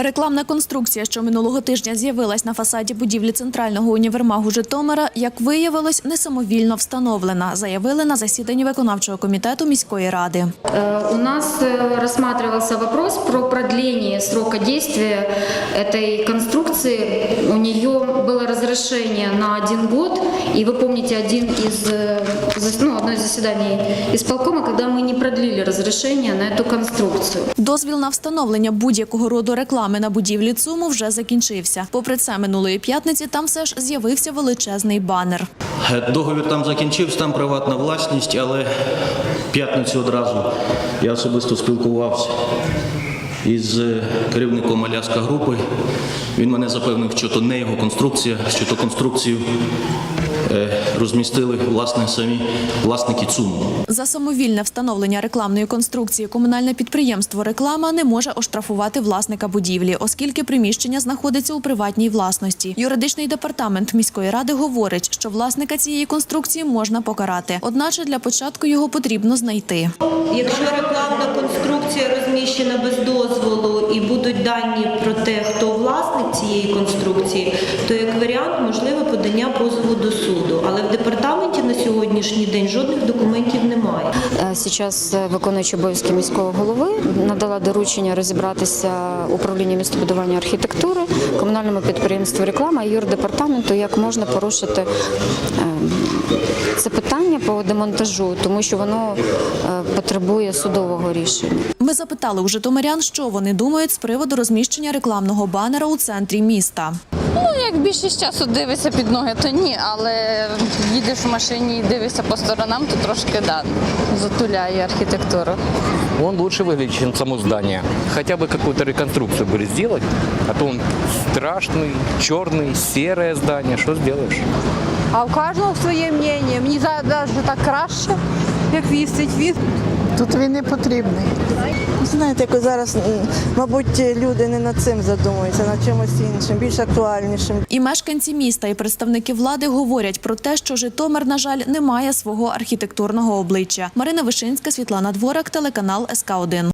Рекламна конструкція, що минулого тижня з'явилась на фасаді будівлі центрального універмагу Житомира, як виявилось, не самовільно встановлена, заявили на засіданні виконавчого комітету міської ради. Э, У нас э, рассматривался вопрос про продление срока действия этой конструкции. У нее было разрешение на один год, и вы помните один из, э, зас- ну, одно из заседаний исполкома, когда мы не продлили разрешение на эту конструкцию. Дозвіл на встановлення будь-якого роду реклами на будівлі ЦУМу вже закінчився. Попри це, минулої п'ятниці там все ж з'явився величезний банер. Е, Договір там закінчився, там приватна власність, але в п'ятницю одразу я особисто спілкувався із е, керівником Аляска групи. Він мене запевнив, що то не його конструкція, що то конструкцію розмістили власне самі власники ЦУМу. За самовільне встановлення рекламної конструкції комунальне підприємство Реклама не може оштрафувати власника будівлі, оскільки приміщення знаходиться у приватній власності. Юридичний департамент міської ради говорить, що власника цієї конструкції можна покарати. Одначе для початку його потрібно знайти. Якщо рекламна конструкція розміщена без дозволу дані про те, хто власник цієї конструкції, то як варіант можливе подання позову до суду. Але в департаменті на сьогоднішній день жодних документів немає. Е, Сейчас е, виконуючи обов'язки міського голови надала доручення розібратися управлінню містобудування архітектури, комунальному підприємству реклама і юрдепартаменту, як можна порушити е, це питання по демонтажу, тому що воно е, потребує судового рішення. Ми запитали у житомирян, що вони думають з приводу розміщення рекламного банера у центрі міста. Ну, як більшість часу дивишся під ноги, то ні, але їдеш в машині і дивишся по сторонам, то трошки да, затуляє архітектуру. Он лучше выглядит, чем само здание. Хотя бы какую-то реконструкцию бы сделать, а то он страшный, черный, серое здание. Что сделаешь? А у кожного своє мнення. Мені завжди так краще, як вісить він. Тут він не потрібний. Знаєте, як зараз, мабуть, люди не над цим задумуються, над чимось іншим, більш актуальнішим. І мешканці міста і представники влади говорять про те, що Житомир, на жаль, не має свого архітектурного обличчя. Марина Вишинська, Світлана Дворак, телеканал СК 1